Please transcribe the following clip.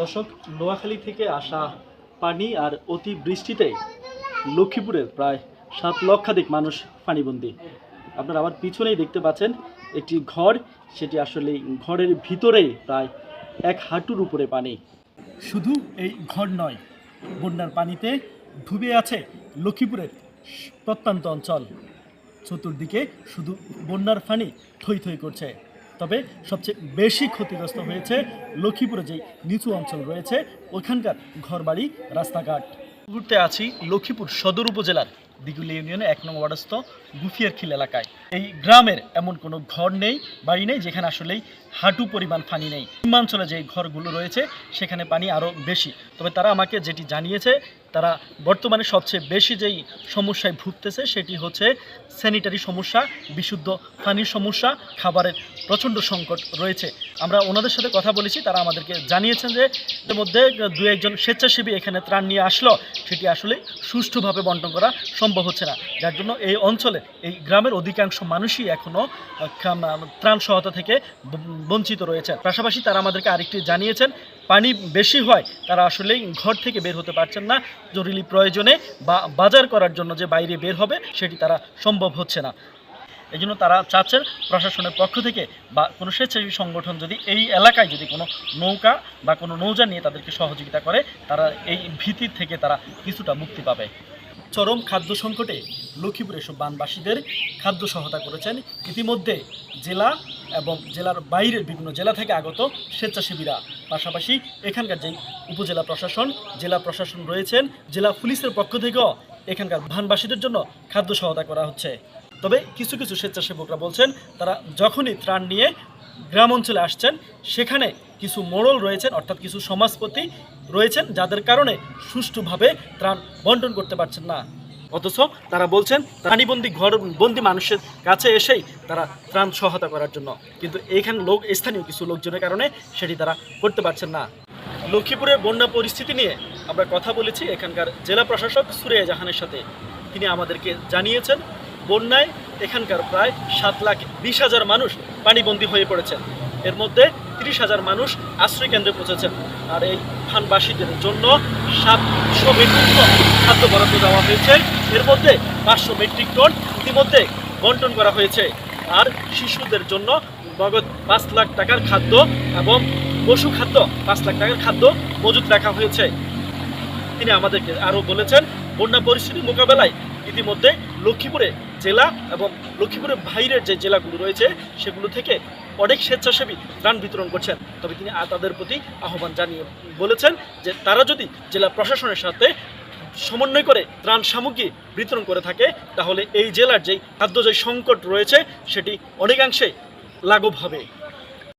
দর্শক, নোয়াখালী থেকে আসা পানি আর অতি বৃষ্টিতে লক্ষ্মীপুরের প্রায় সাত লক্ষাধিক মানুষ পানিবন্দী। আপনারা আমার পিছনেই দেখতে পাচ্ছেন একটি ঘর, সেটি আসলে ঘরের ভিতরেই প্রায় এক হাঁটুর উপরে পানি। শুধু এই ঘর নয়, বন্যার পানিতে ডুবে আছে লক্ষ্মীপুরের প্রত্যন্ত অঞ্চল। চতুর্দিকে শুধু বন্যার পানি থই থই করছে। তবে সবচেয়ে বেশি ক্ষতিগ্রস্ত হয়েছে লক্ষ্মীপুরে যে নিচু অঞ্চল রয়েছে ওখানকার ঘরবাড়ি, রাস্তাঘাট। ঘুরতে আছি লক্ষ্মীপুর সদর উপজেলার দিগুলি ইউনিয়নে এক নং ওয়ার্ডস্থ গুফিয়ার খিল এলাকায়। এই গ্রামের এমন কোনো ঘর নেই, বাড়ি নেই, যেখানে আসলেই হাঁটু পরিমাণ পানি নেই। সীমাঞ্চলে যে ঘরগুলো রয়েছে, সেখানে পানি আরও বেশি। তবে তারা আমাকে যেটি জানিয়েছে, তারা বর্তমানে সবচেয়ে বেশি যেই সমস্যায় ভুগতেছে, সেটি হচ্ছে স্যানিটারি সমস্যা, বিশুদ্ধ পানির সমস্যা, খাবারের প্রচণ্ড সংকট রয়েছে। আমরা ওনাদের সাথে কথা বলেছি, তারা আমাদেরকে জানিয়েছেন যে এর মধ্যে দু একজন স্বেচ্ছাসেবী এখানে ত্রাণ নিয়ে আসলো। সেটি আসলে সুষ্ঠুভাবে বন্টন করা সম্ভব হচ্ছে না। যার জন্য এই অঞ্চলে, এই গ্রামের অধিকাংশ মানুষই এখনও ত্রাণ সহায়তা থেকে বঞ্চিত রয়েছে। পাশাপাশি তারা আমাদেরকে আরেকটি জানিয়েছেন, পানি বেশি হয়, তারা আসলেই ঘর থেকে বের হতে পারছেন না। জরুরি প্রয়োজনে বা বাজার করার জন্য যে বাইরে বের হবে, সেটি তারা সম্ভব হচ্ছে না। এই জন্য তারা চাচ্ছেন প্রশাসনের পক্ষ থেকে বা কোনো স্বেচ্ছাসেবী সংগঠন যদি এই এলাকায় যদি কোনো নৌকা বা কোনো নৌজা নিয়ে তাদেরকে সহযোগিতা করে, তারা এই ভীতির থেকে তারা কিছুটা মুক্তি পাবে। চরম খাদ্য সংকটে লক্ষ্মীপুর এসব বানবাসীদের খাদ্য সহায়তা করেছেন। ইতিমধ্যে জেলা এবং জেলার বাইরের বিভিন্ন জেলা থেকে আগত স্বেচ্ছাসেবীরা। পাশাপাশি এখানকার যে উপজেলা প্রশাসন, জেলা প্রশাসন রয়েছেন, জেলা পুলিশের পক্ষ থেকেও এখানকার বানবাসীদের জন্য খাদ্য সহায়তা করা হচ্ছে। তবে কিছু কিছু স্বেচ্ছাসেবকরা বলছেন, তারা যখনই ত্রাণ নিয়ে গ্রাম অঞ্চলে আসছেন। সেখানে কিছু মোড়ল রয়েছেন, অর্থাৎ কিছু সমাজপতি রয়েছেন, যাদের কারণে সুষ্ঠুভাবে ত্রাণ বন্টন করতে পারছেন না। অথচ তারা বলছেন, প্রাণীবন্দি ঘর, বন্দি মানুষের কাছে এসেই তারা ত্রাণ সহায়তা করার জন্য। কিন্তু এইখানে লোক, স্থানীয় কিছু লোকজনের কারণে সেটি তারা করতে পারছেন না। লক্ষ্মীপুরের বন্যা পরিস্থিতি নিয়ে আমরা কথা বলেছি এখানকার জেলা প্রশাসক সুরেয়া জাহানের সাথে। তিনি আমাদেরকে জানিয়েছেন, বন্যায় এখানকার প্রায় সাত লাখ বিশ হাজার মানুষ পানিবন্দী হয়ে পড়েছেন এর মধ্যে তিরিশ হাজার মানুষ আশ্রয় কেন্দ্রে পৌঁছেছেন আর এই ফানবাসীদের জন্য সাতশো মেট্রিক টন খাদ্য বরাদ্দ দেওয়া হয়েছে। এর মধ্যে পাঁচশো মেট্রিক টন ইতিমধ্যে বন্টন করা হয়েছে। আর শিশুদের জন্য নগদ পাঁচ লাখ টাকার খাদ্য এবং পশু খাদ্য পাঁচ লাখ টাকার খাদ্য মজুত রাখা হয়েছে। তিনি আমাদেরকে আরও বলেছেন, বন্যা পরিস্থিতি মোকাবেলায় ইতিমধ্যে লক্ষ্মীপুরে জেলা এবং লক্ষ্মীপুরের বাইরের যে জেলাগুলো রয়েছে, সেগুলো থেকে অনেক স্বেচ্ছাসেবী ত্রাণ বিতরণ করছেন। তবে তিনি তাদের প্রতি আহ্বান জানিয়ে বলেছেন যে তারা যদি জেলা প্রশাসনের সাথে সমন্বয় করে ত্রাণ সামগ্রী বিতরণ করে থাকে, তাহলে এই জেলার যেই খাদ্য যে সংকট রয়েছে, সেটি অনেকাংশে লাঘব হবে।